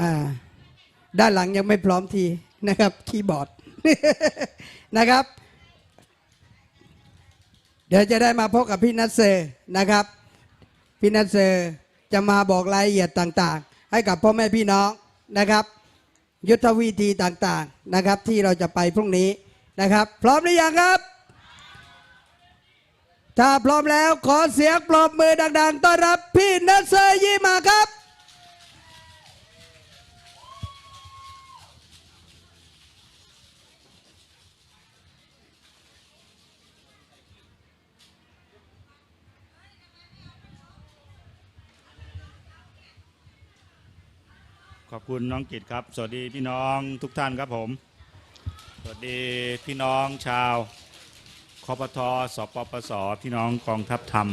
อ่าด้านหลังยังไม่พร้อมทีนะครับคีย์บอร์ดนะครับ เดี๋ยวจะได้มาพบกับพี่นัทเซอร์นะครับ พี่นัทเซอร์จะมาบอกรายละเอียดต่างๆ ให้กับพ่อแม่พี่น้องนะครับ ยุทธวิธีต่างๆนะครับ ที่เราจะไปพรุ่งนี้นะครับ พร้อมหรือยังครับ ถ้าพร้อมแล้วขอเสียงปรบมือดัง ๆ ต้อนรับพี่นัทเซอร์ยี่มาครับ ขอบคุณน้องกิตครับ สวัสดีพี่น้องทุกท่านครับผม สวัสดีพี่น้องชาวคอปทสปปสพี่น้องกองทัพธรรม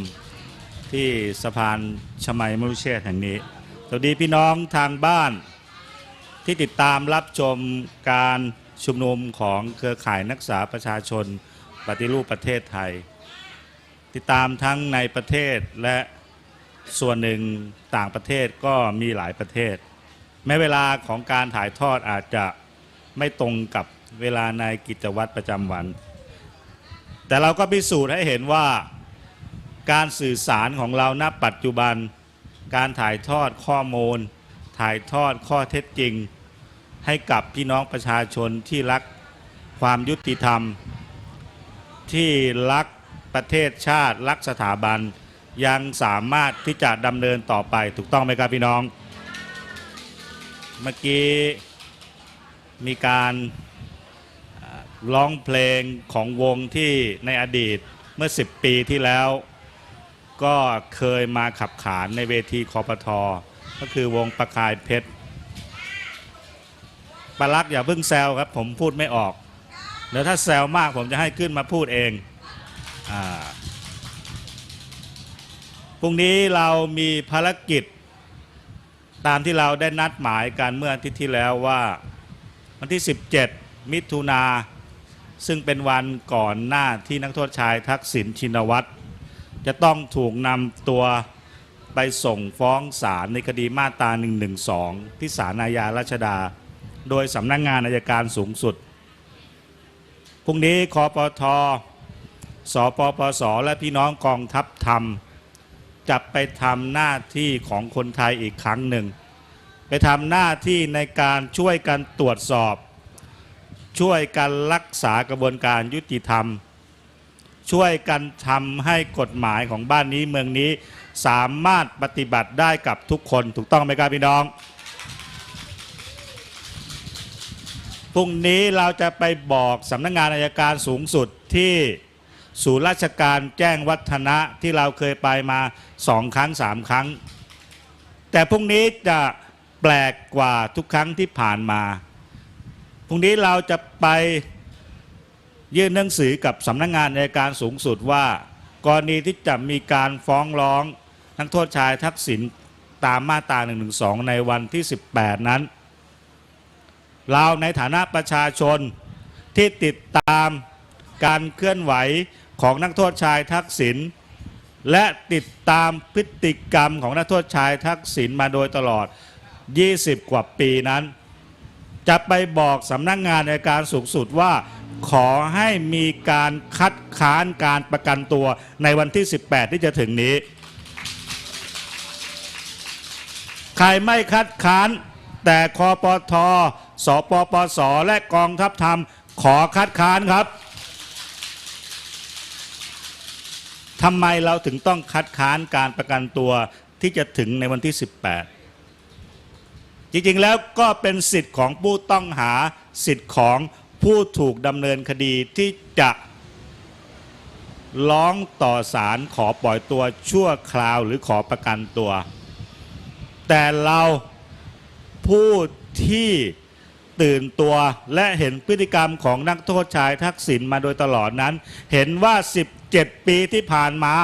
ที่สะพานชมัยมรุเชษแห่งนี้ สวัสดีพี่น้องทางบ้านที่ติดตามรับชมการชุมนุมของเครือข่ายนักศึกษาประชาชนปฏิรูปประเทศไทย ติดตามทั้งในประเทศและส่วนหนึ่งต่างประเทศก็มีหลายประเทศ แม้เวลาของการถ่ายทอดอาจจะไม่ตรงกับเวลาในกิจวัตรประจำวัน แต่เราก็พิสูจน์ให้เห็นว่าการสื่อสารของเราณปัจจุบัน การถ่ายทอดข้อมูล ถ่ายทอดข้อเท็จจริง ให้กับพี่น้องประชาชนที่รักความยุติธรรม ที่รักประเทศชาติรักสถาบัน ยังสามารถที่จะดำเนินต่อไปถูกต้องไหมครับพี่น้อง เมื่อกี้มีการร้องเพลงของวงที่ในอดีตเมื่อ 10 ปีที่แล้ว ก็เคยมาขับขานในเวทีคอปทอก็คือวงประกายเพชรปารักอย่าเพิ่งแซวครับ ผมพูดไม่ออกเดี๋ยวถ้าแซวมากผมจะให้ขึ้นมาพูดเองอพรุ่งนี้เรามีภารกิจ ตามที่เราได้นัดหมายกันเมื่ออาทิตย์ที่แล้วว่าวันที่ 17 มิถุนาซึ่งเป็นวันก่อนหน้าที่นักโทษชายทักษิณชินวัตรจะต้องถูกนำตัวไปส่งฟ้องศาลในคดีมาตรา 112 ที่ศาลอาญารัชดา โดยสำนักงงานอายการสูงสุด พรุ่งนี้คอปทสปปส และพี่น้องกองทัพธรรม จะไปทำหน้าที่ของคนไทยอีกครั้งหนึ่ง ไปทำหน้าที่ในการช่วยกันตรวจสอบ ช่วยกันรักษากระบวนการยุติธรรม ช่วยกันทำให้กฎหมายของบ้านนี้เมืองนี้สามารถปฏิบัติได้กับทุกคนถูกต้องไหมครับพี่น้องพรุ่งนี้เราจะไปบอกสำนักงานอายการสูงสุดที่ ศูนย์ราชการแจ้งวัฒนะที่เราเคยไปมาสองครั้งสามครั้ง แต่พรุ่งนี้จะแปลกกว่าทุกครั้งที่ผ่านมา พรุ่งนี้เราจะไปยื่นหนังสือกับสำนักงงานในการสูงสุดว่า กรณีที่จะมีการฟ้องร้องนักโทษชายทักษิณตามมาตรา1นึในวันที่ 18 นั้น เราในฐานะประชาชนที่ติดตามการเคลื่อนไหว ของนักโทษชายทักษิณและติดตามพฤติกรรมของนักโทษชายทักษิณมาโดยตลอด 20 กว่าปีนั้น จะไปบอกสำนักงงานในการสูงสุดว่า ขอให้มีการคัดค้านการประกันตัวในวันที่ 18 ที่จะถึงนี้ ใครไม่คัดค้านแต่คอปทสปปส และกองทัพธรรมขอคัดค้านครับทำไมเราถึงต้องคัดค้านการประกันตัวที่จะถึงในวันที่ 18 จริงๆแล้วก็เป็นสิทธิ์ของผู้ต้องหาสิทธิ์ของผู้ถูกดำเนินคดีที่จะร้องต่อศาลขอปล่อยตัวชั่วคราวหรือขอประกันตัว แต่เราผู้ที่ตื่นตัวและเห็นพฤติกรรมของนักโทษชายทักษิณมาโดยตลอดนั้น เห็นว่า 17 ปีที่ผ่านมา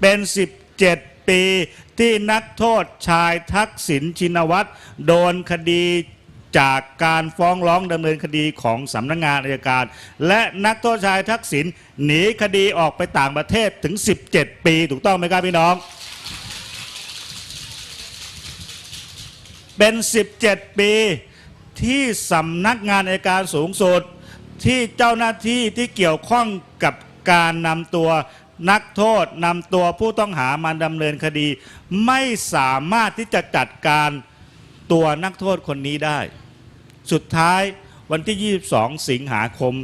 เป็น 17 ปีที่นักโทษชายทักษิณชินวัตรโดนคดีจากการฟ้องร้องดำเนินคดีของสำนักงงานอายการ และนักโทษชายทักษิณหนีคดีออกไปต่างประเทศถึง 17 ปีถูกต้องไหมครับพี่น้อง เป็น 17 ปีที่สำนักงานอัยการสูงสุดที่เจ้าหน้าที่ที่เกี่ยวข้องกับ การนำตัวนักโทษนำตัวผู้ต้องหามาดำเนินคดี ไม่สามารถที่จะจัดการตัวนักโทษคนนี้ได้ สุดท้ายวันที่ 22 สิงหาคม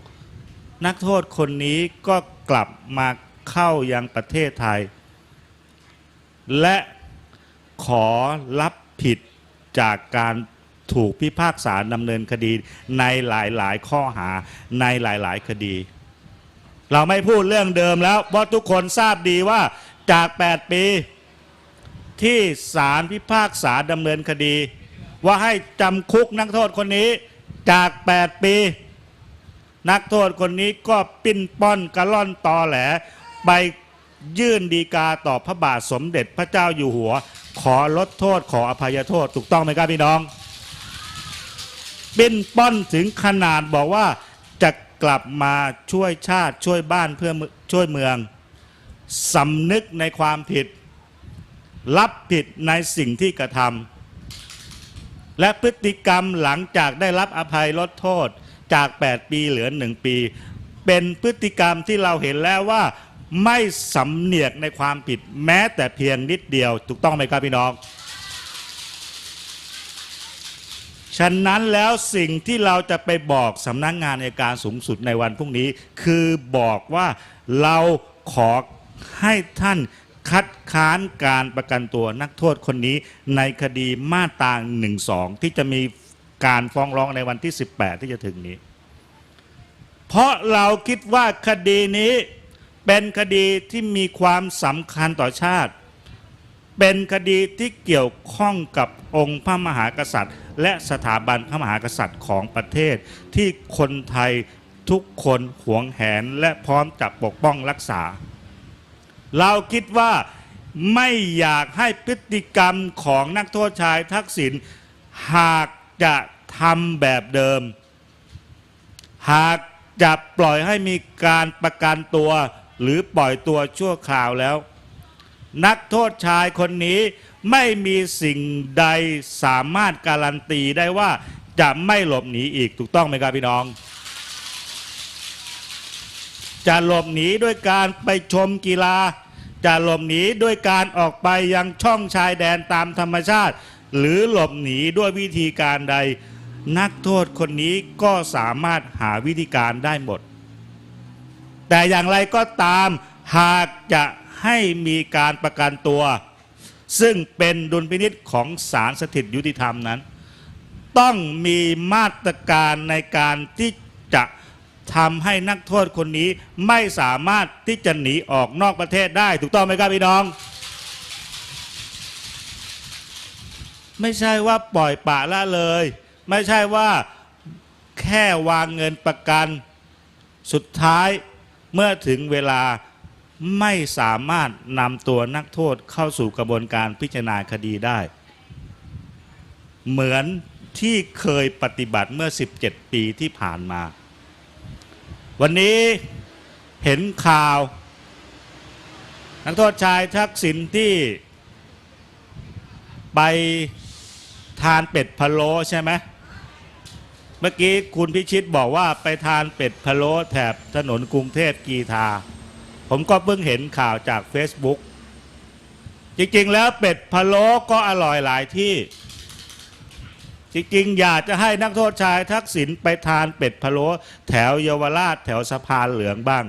2566 นักโทษคนนี้ก็กลับมาเข้ายังประเทศไทย และขอรับผิดจากการ ถูกพิพากษาดำเนินคดีในหลายๆ ข้อหาในหลาย ๆ คดี เราไม่พูดเรื่องเดิมแล้วเพราะทุกคนทราบดีว่าจาก 8 ปีที่ศาลพิพากษาดำเนินคดี ว่าให้จำคุกนักโทษคนนี้จาก 8 ปี นักโทษคนนี้ก็ปิ้นป้อนกระล่อนตอแหลไปยื่นดีกาต่อพระบาทสมเด็จพระเจ้าอยู่หัว ขอลดโทษขออภัยโทษถูกต้องไหมครับพี่น้อง ปิ้นป้อนถึงขนาดบอกว่าจะกลับมาช่วยชาติช่วยบ้านเพื่อช่วยเมืองสำนึกในความผิด รับผิดในสิ่งที่กระทำและพฤติกรรมหลังจากได้รับอภัยลดโทษจาก 8 ปีเหลือ 1 ปี เป็นพฤติกรรมที่เราเห็นแล้วว่าไม่สำเนียกในความผิดแม้แต่เพียงนิดเดียว ถูกต้องไหมครับพี่น้อง ฉะนั้นแล้วสิ่งที่เราจะไปบอกสำนักงงานในการสูงสุดในวันพรุ่งนี้ คือบอกว่าเราขอให้ท่านคัดค้านการประกันตัวนักโทษคนนี้ในคดีมาตรา1ที่จะมีการฟ้องร้องในวันที่ 18 ที่จะถึงนี้ เพราะเราคิดว่าคดีนี้เป็นคดีที่มีความสำคัญต่อชาติ เป็นคดีที่เกี่ยวข้องกับองค์พระมหากษัตริย์ และสถาบันพระมหากษัตริย์ของประเทศ ที่คนไทยทุกคนหวงแหนและพร้อมจะปกป้องรักษา เราคิดว่าไม่อยากให้พฤติกรรมของนักโทษชายทักษิณหากจะทำแบบเดิม หากจะปล่อยให้มีการประกันตัว หรือปล่อยตัวชั่วคราวแล้ว นักโทษชายคนนี้ไม่มีสิ่งใดสามารถการันตีได้ว่าจะไม่หลบหนีอีกถูกต้องไหมครับพี่น้อง จะหลบหนีด้วยการไปชมกีฬา จะหลบหนีด้วยการออกไปยังช่องชายแดนตามธรรมชาติ หรือหลบหนีด้วยวิธีการใด นักโทษคนนี้ก็สามารถหาวิธีการได้หมด แต่อย่างไรก็ตามหากจะ ให้มีการประกันตัว ซึ่งเป็นดุลพินิษของศาลสถิตยุติธรรมนั้น ต้องมีมาตรการในการที่จะทำให้นักโทษคนนี้ไม่สามารถที่จะหนีออกนอกประเทศได้ ถูกต้องไหมครับพี่น้อง ไม่ใช่ว่าปล่อยปะละเลย ไม่ใช่ว่าแค่วางเงินประกันสุดท้ายเมื่อถึงเวลา ไม่สามารถนำตัวนักโทษเข้าสู่กระบวนการพิจารณาคดีได้ เหมือนที่เคยปฏิบัติเมื่อ 17 ปีที่ผ่านมา วันนี้เห็นข่าว นักโทษชายทักษิณที่ไปทานเป็ดพะโล้ใช่ไหมเมื่อกี้คุณพิชิตบอกว่าไปทานเป็ดพะโล้แถบถนนกรุงเทพกีทา ผมก็เพิ่งเห็นข่าวจาก Facebook จริงๆ แล้วเป็ดพะโล้ก็อร่อยหลายที่ จริงๆ อยากจะให้นักโทษชายทักษิณไปทานเป็ดพะโล้แถวเยาวราชแถวสะพานเหลืองบ้าง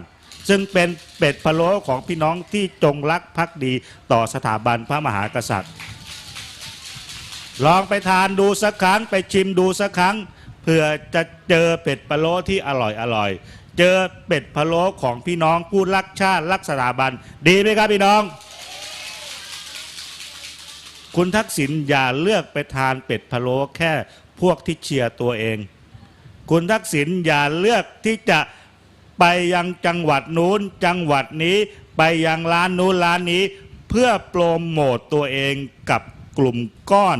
ซึ่งเป็นเป็ดพะโล้ของพี่น้องที่จงรักภักดีต่อสถาบันพระมหากษัตริย์ ลองไปทานดูสักครั้งไปชิมดูสักครั้งเพื่อจะเจอเป็ดพะโล้ที่อร่อยอร่อย เจอเป็ดพะโล้ของพี่น้องผู้รักชาติรักสถาบัน ดีไหมครับพี่น้อง คุณทักษิณอย่าเลือกไปทานเป็ดพะโล้แค่พวกที่เชียร์ตัวเอง คุณทักษิณอย่าเลือกที่จะไปยังจังหวัดนู้นจังหวัดนี้ไปยังร้านนู้นร้านนี้ เพื่อโปรโมตตัวเองกับกลุ่มก้อน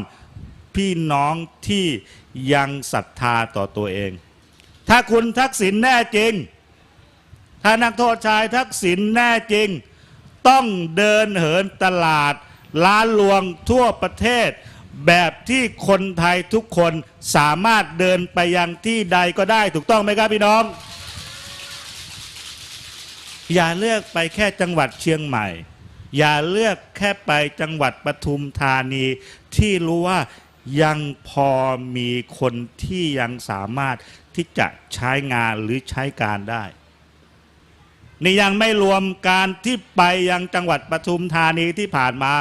พี่น้องที่ยังศรัทธาต่อตัวเอง ถ้าคุณทักษิณแน่จริง ถ้านักโทษชายทักษิณแน่จริง ต้องเดินเหินตลาดล้านลวงทั่วประเทศ แบบที่คนไทยทุกคนสามารถเดินไปยังที่ใดก็ได้ถูกต้องไหมครับพี่น้อง อย่าเลือกไปแค่จังหวัดเชียงใหม่ อย่าเลือกแค่ไปจังหวัดปทุมธานีที่รู้ว่า ยังพอมีคนที่ยังสามารถที่จะใช้งานหรือใช้การได้ นี่ยังไม่รวมการที่ไปยังจังหวัดปทุมธานีที่ผ่านมา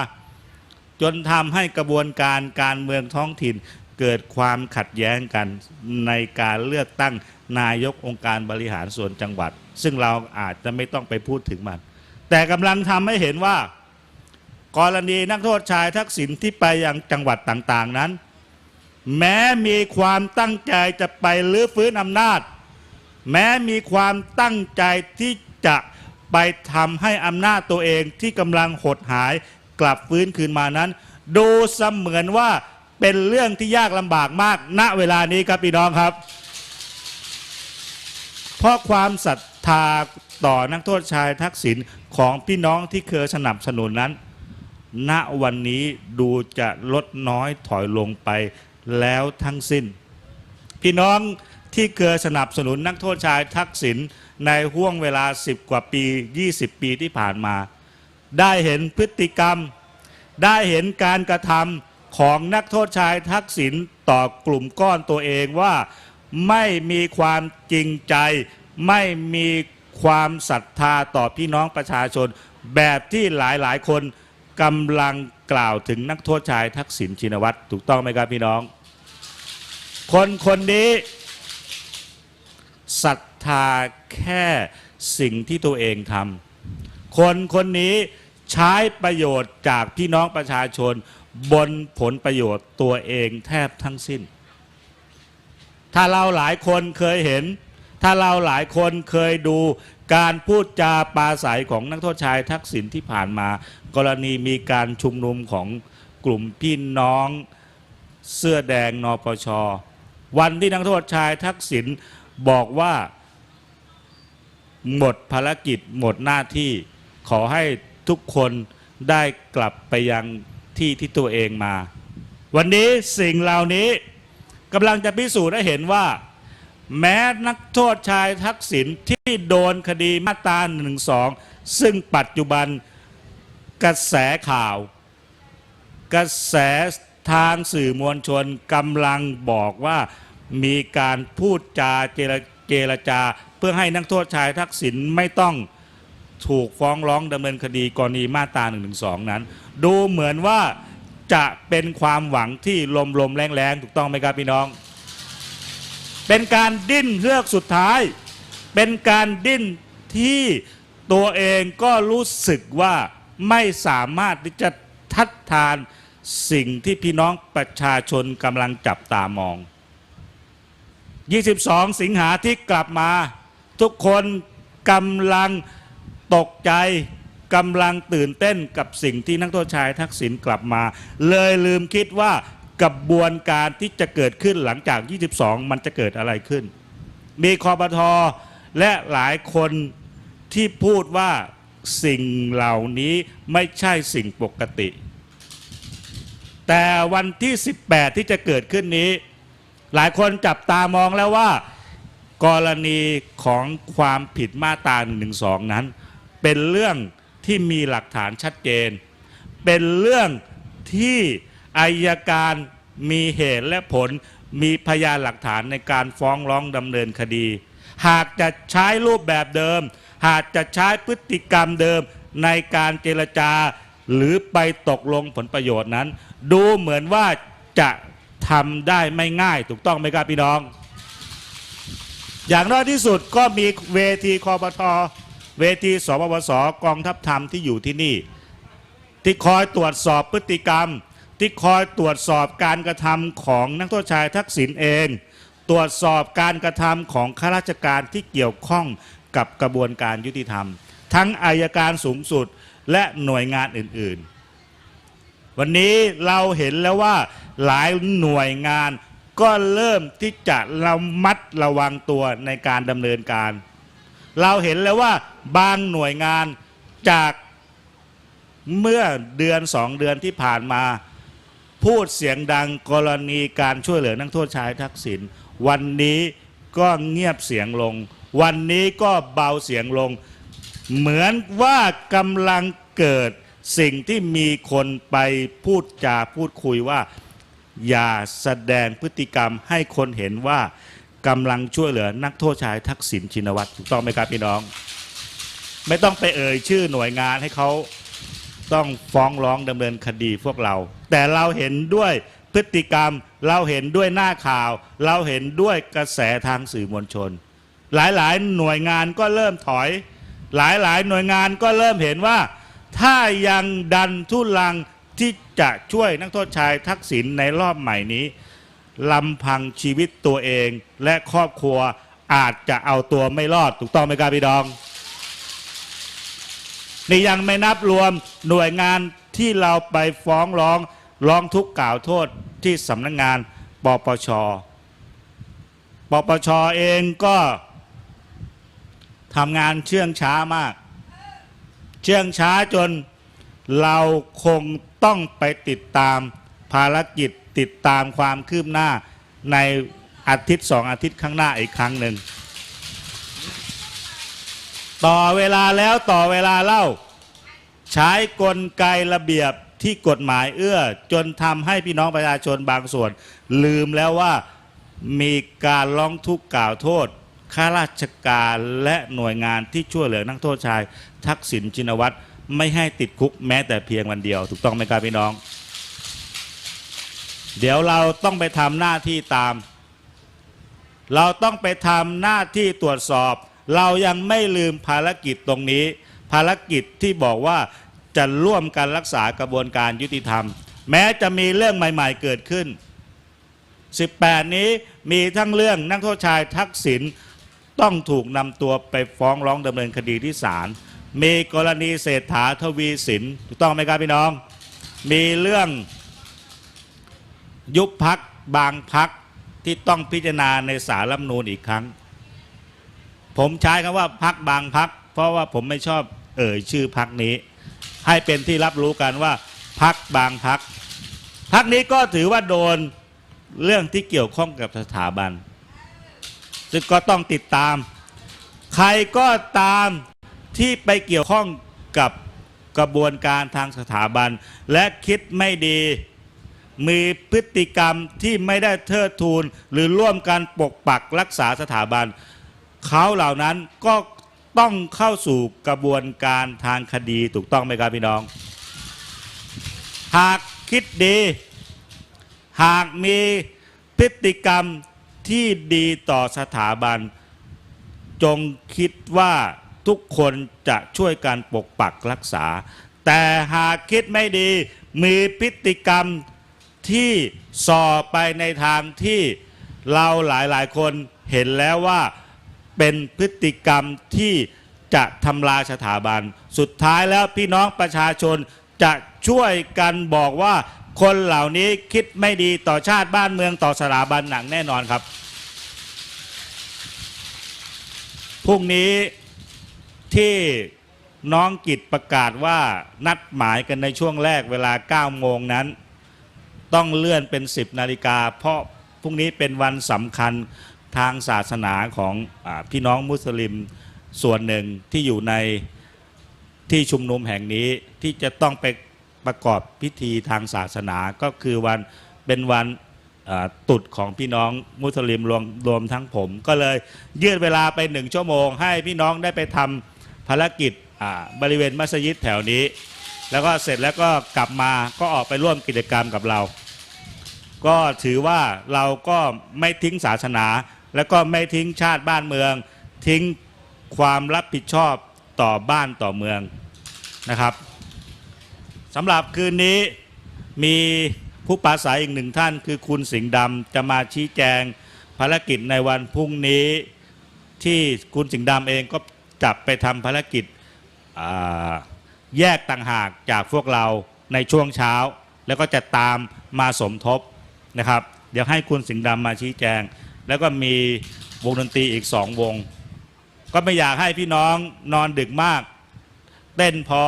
จนทำให้กระบวนการการเมืองท้องถิ่นเกิดความขัดแย้งกันในการเลือกตั้งนายกองค์การบริหารส่วนจังหวัด ซึ่งเราอาจจะไม่ต้องไปพูดถึงมัน แต่กำลังทำให้เห็นว่า กรณีนักโทษชายทักษิณที่ไปยังจังหวัดต่างๆนั้น แม้มีความตั้งใจจะไปลื้อฟื้นอำนาจ แม้มีความตั้งใจที่จะไปทำให้อำนาจตัวเองที่กำลังหดหายกลับฟื้นคืนมานั้น ดูเสมือนว่าเป็นเรื่องที่ยากลำบากมาก ณเวลานี้ครับพี่น้องครับ เพราะความศรัทธาต่อนักโทษชายทักษิณของพี่น้องที่เคยสนับสนุนนั้น ณวันนี้ดูจะลดน้อยถอยลงไปแล้วทั้งสิ้น พี่น้องที่เคยสนับสนุนนักโทษชายทักษิณในห่วงเวลา 10 กว่าปี 20 ปีที่ผ่านมา ได้เห็นพฤติกรรม ได้เห็นการกระทำของนักโทษชายทักษิณต่อกลุ่มก้อนตัวเองว่าไม่มีความจริงใจ ไม่มีความศรัทธาต่อพี่น้องประชาชน แบบที่หลายๆ คน กำลังกล่าวถึงนักโทษชายทักษิณชินวัตรถูกต้องไหมครับพี่น้อง คนคนนี้ศรัทธาแค่สิ่งที่ตัวเองทำคนคนนี้ใช้ประโยชน์จากพี่น้องประชาชน บนผลประโยชน์ตัวเองแทบทั้งสิ้น ถ้าเราหลายคนเคยเห็น ถ้าเราหลายคนเคยดู การพูดจาปาศัยของนักโทษชายทักษิณที่ผ่านมา กรณีมีการชุมนุมของกลุ่มพี่น้องเสื้อแดงนปช วันที่นักโทษชายทักษิณบอกว่าหมดภารกิจหมดหน้าที่ขอให้ทุกคนได้กลับไปยังที่ที่ตัวเองมา วันนี้สิ่งเหล่านี้กำลังจะพิสูจน์ให้เห็นว่า แม้นักโทษชายทักษิณที่โดนคดีมาตรา1นึซึ่งปัจจุบันกระแสข่าว กระแสทางสื่อมวลชนกำลังบอกว่ามีการพูดจาเจรเจรจา เพื่อให้นักโทษชายทักษิณไม่ต้องถูกฟ้องร้องดำเนินคดีกรณีมาตรา1นึนั้น ดูเหมือนว่าจะเป็นความหวังที่ลมๆแรงๆ ถูกต้องไหมครับพี่น้อง เป็นการดิ้นเฮือกสุดท้าย เป็นการดิ้นที่ตัวเองก็รู้สึกว่าไม่สามารถที่จะทัดทานสิ่งที่พี่น้องประชาชนกำลังจับตามอง 22 สิงหาที่กลับมา ทุกคนกำลังตกใจกำลังตื่นเต้นกับสิ่งที่นักโทษชายทักษิณกลับมา เลยลืมคิดว่า กระบวนการที่จะเกิดขึ้นหลังจาก 22 มันจะเกิดอะไรขึ้น มีคอปทอและหลายคนที่พูดว่าสิ่งเหล่านี้ไม่ใช่สิ่งปกติ แต่วันที่ 18 ที่จะเกิดขึ้นนี้ หลายคนจับตามองแล้วว่า กรณีของความผิดมาตรา1นึนั้น เป็นเรื่องที่มีหลักฐานชัดเจน เป็นเรื่องที่ อายการมีเหตุและผลมีพยานหลักฐานในการฟ้องร้องดำเนินคดี หากจะใช้รูปแบบเดิม หากจะใช้พฤติกรรมเดิมในการเจรจา หรือไปตกลงผลประโยชน์นั้น ดูเหมือนว่าจะทำได้ไม่ง่ายถูกต้องไหมครับพี่น้อง อย่างน้อยที่สุดก็มีเวทีคอปทเวทีสปปสกองทัพธรรมที่อยู่ที่นี่ ที่คอยตรวจสอบพฤติกรรม ที่คอยตรวจสอบการกระทำของนักโทษชายทักษิณเอง ตรวจสอบการกระทำของข้าราชการที่เกี่ยวข้องกับกระบวนการยุติธรรม ทั้งอายการสูงสุดและหน่วยงานอื่นๆ วันนี้เราเห็นแล้วว่าหลายหน่วยงานก็เริ่มที่จะระมัดระวังตัวในการดำเนินการ เราเห็นแล้วว่าบางหน่วยงานจากเมื่อเดือนสองเดือนที่ผ่านมา พูดเสียงดังกรณีการช่วยเหลือนักโทษชายทักษิณวันนี้ก็เงียบเสียงลง วันนี้ก็เบาเสียงลง เหมือนว่ากำลังเกิดสิ่งที่มีคนไปพูดจาพูดคุยว่า อย่าแสดงพฤติกรรมให้คนเห็นว่ากำลังช่วยเหลือนักโทษชายทักษิณชินวัตรถูกต้องไหมครับพี่น้อง ไม่ต้องไปเอ่ยชื่อหน่วยงานให้เขาต้องฟ้องร้องดำเนินคดีพวกเรา แต่เราเห็นด้วยพฤติกรรม เราเห็นด้วยหน้าข่าว เราเห็นด้วยกระแสทางสื่อมวลชน หลายๆ หน่วยงานก็เริ่มถอย หลายๆ หน่วยงานก็เริ่มเห็นว่า ถ้ายังดันทุลังที่จะช่วยนักโทษชายทักษิณในรอบใหม่นี้ลำพังชีวิตตัวเองและครอบครัวอาจจะเอาตัวไม่รอดถูกต้องไหมครับพี่ดอง นี่ยังไม่นับรวมหน่วยงานที่เราไปฟ้องร้อง ร้องทุกข์กล่าวโทษที่สำนักงงานปปช ปปชเองก็ทำงานเชื่องช้ามาก เชื่องช้าจนเราคงต้องไปติดตามภารกิจติดตามความคืบหน้าในอาทิตย์สองอาทิตย์ข้างหน้าอีกครั้งหนึ่ง ต่อเวลาแล้วต่อเวลาเล่า ใช้กลไกระเบียบ ที่กฎหมายเอื้อ จนทำให้พี่น้องประชาชนบางส่วน ลืมแล้วว่ามีการร้องทุกข์กล่าวโทษข้าราชการและหน่วยงานที่ช่วยเหลือนักโทษชาย ทักษิณชินวัตรไม่ให้ติดคุกแม้แต่เพียงวันเดียว ถูกต้องไหมครับพี่น้อง เดี๋ยวเราต้องไปทำหน้าที่ตาม เราต้องไปทำหน้าที่ตรวจสอบ เรายังไม่ลืมภารกิจตรงนี้ ภารกิจที่บอกว่า จะร่วมกันรักษากระบวนการยุติธรรม แม้จะมีเรื่องใหม่ ๆ เกิดขึ้น 18 นี้มีทั้งเรื่องนักโทษชายทักษิณต้องถูกนำตัวไปฟ้องร้องดำเนินคดีที่ศาลมีกรณีเศรษฐาทวีสินถูกต้องไหมครับพี่น้อง มีเรื่องยุบพักบางพักที่ต้องพิจารณาในสารรัฐมนูญอีกครั้ง ผมใช้คำว่าพักบางพัก เพราะว่าผมไม่ชอบเอ่ยชื่อพักนี้ ให้เป็นที่รับรู้กันว่าพักบางพักพักนี้ก็ถือว่าโดนเรื่องที่เกี่ยวข้องกับสถาบัน ซึ่งก็ต้องติดตาม ใครก็ตามที่ไปเกี่ยวข้องกับกระบวนการทางสถาบัน และคิดไม่ดี มีพฤติกรรมที่ไม่ได้เทิดทูน หรือร่วมกันปกปักรักษาสถาบัน เขาเหล่านั้นก็ ต้องเข้าสู่กระบวนการทางคดีถูกต้องไหมครับพี่น้อง หากคิดดี หากมีพฤติกรรมที่ดีต่อสถาบัน จงคิดว่าทุกคนจะช่วยกันปกปักรักษา แต่หากคิดไม่ดีมีพฤติกรรมที่ส่อไปในทางที่เราหลายๆ คนเห็นแล้วว่า เป็นพฤติกรรมที่จะทำลายสถาบัน สุดท้ายแล้วพี่น้องประชาชนจะช่วยกันบอกว่าคนเหล่านี้คิดไม่ดีต่อชาติบ้านเมืองต่อสถาบันหนักแน่นอนครับพรุ่งนี้ที่น้องกิจประกาศว่านัดหมายกันในช่วงแรกเวลา 9 โมงนั้น ต้องเลื่อนเป็น 10 นาฬิกา เพราะพรุ่งนี้เป็นวันสำคัญ ทางศาสนาของอพี่น้องมุสลิมส่วนหนึ่งที่อยู่ในที่ชุมนุมแห่งนี้ที่จะต้องไปประกอบพิธีทางศาสนาก็คือวันเป็นวันตรุดของพี่น้องมุสลิมรวมรวมทั้งผม ก็เลยยืดเวลาไปหนึ่งชั่วโมง ให้พี่น้องได้ไปทำภารกิจบริเวณมัสยิดแถวนี้ แล้วก็เสร็จแล้วก็กลับมาก็ออกไปร่วมกิจกรรมกับเรา ก็ถือว่าเราก็ไม่ทิ้งศาสนา แล้วก็ไม่ทิ้งชาติบ้านเมือง ทิ้งความรับผิดชอบต่อบ้านต่อเมืองนะครับสำหรับคืนนี้มีผู้ปราศัยอีกหนึ่งท่าน คือคุณสิงห์ดำจะมาชี้แจงภารกิจในวันพรุ่งนี้ที่คุณสิงห์ดำเองก็จับไปทำภารกิจแยกต่างหากจากพวกเราในช่วงเช้า แล้วก็จะตามมาสมทบนะครับ เดี๋ยวให้คุณสิงห์ดำมาชี้แจง แล้วก็มีวงดนตรีอีกสองวง ก็ไม่อยากให้พี่น้องนอนดึกมาก เต้นพอ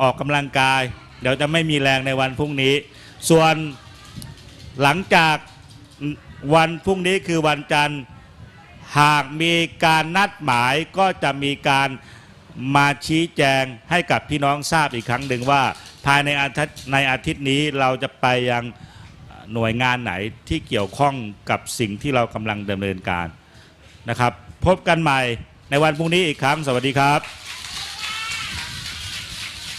ออกกำลังกาย เดี๋ยวจะไม่มีแรงในวันพรุ่งนี้ ส่วนหลังจากวันพรุ่งนี้คือวันจันทร์หากมีการนัดหมายก็จะมีการมาชี้แจงให้กับพี่น้องทราบอีกครั้งหนึ่งว่า ภายในอาทิตย์ในอาทิตย์นี้เราจะไปยัง หน่วยงานไหนที่เกี่ยวข้องกับสิ่งที่เรากำลังดำเนินการนะครับ พบกันใหม่ในวันพรุ่งนี้อีกครั้ง สวัสดีครับ